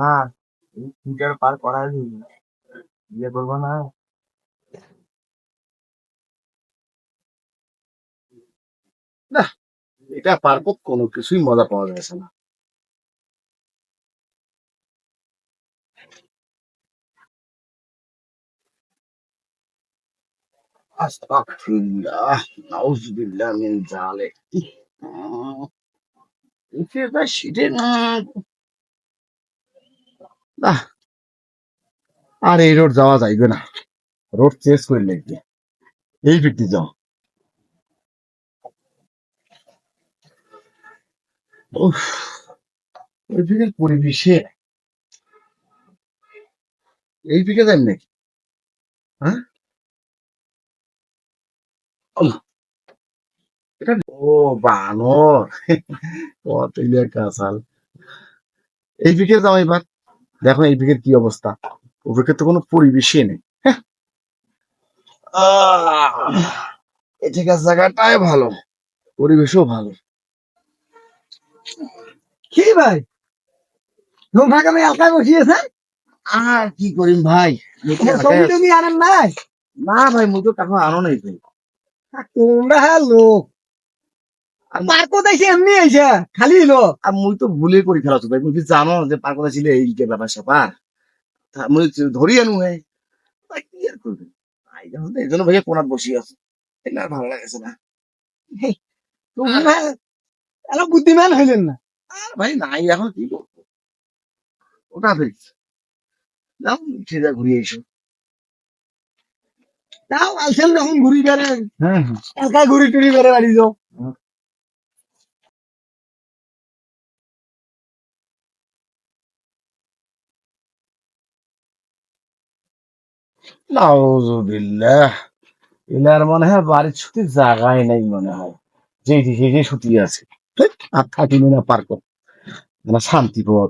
না, এই ফিল্টার পার করাই ইয়ে করব না। এটা পার করতে কোনো কিছুই মজা পাওয়া যাচ্ছে না। আস্তাগফিরুল্লাহ, নাউজুবিল্লাহ মিন এটা বা না। না আর এই রোড যাওয়া যাইবে না। রোড চেঞ্জ করে লাগবে। এই ব্যক্তি যাও। ওই দিকের পরিবেশে। এই দিকে যান নাকি? হ্যাঁ। এটা ও বানর। কত কাঁচাল। এই দিকে যাও এবার। দেখো এই দিকের কি অবস্থা। ওদিকে তো কোনো পরিবেশই নেই। হ্যাঁ। জায়গাটাই ভালো। পরিবেশও ভালো। কি ভাই? ঘুম ফাঁকা আমি এলাকায় বসিয়েছে? আর কি করিম ভাই? ছবি টবি আনেন নাই? না ভাই তো টাকা আনো নাই ভাই। তোমরা হ্যাঁ লোক। এমনি খালি এলো আর মুই তো ভুলে করে ফেলাছো ভাই মুই কি জানো যে এই কে ব্যাপার স্যাপার তা মুই তো ধরি আনু ভাই। তা কি আর করবে এই জন্য ভাইয়া বসি আছে। এটা আর ভালো লাগেছে না তোমরা এলা বুদ্ধিমান হইলেন না? আর ভাই নাই এখন কি করব ওটা ফেলছে যাও সেটা ঘুরিয়ে এসো তাও আলছেন যখন ঘুরি বেড়ে হ্যাঁ ঘুরি টুরি বেড়ে বাড়ি যাও। নাউজুবিল্লাহ এনার মনে হয় বাড়ির ছুটি জাগায় নাই মনে হয়। যে যে ছুটি আছে। আর থাকি না পার্ক না শান্তি পাওয়া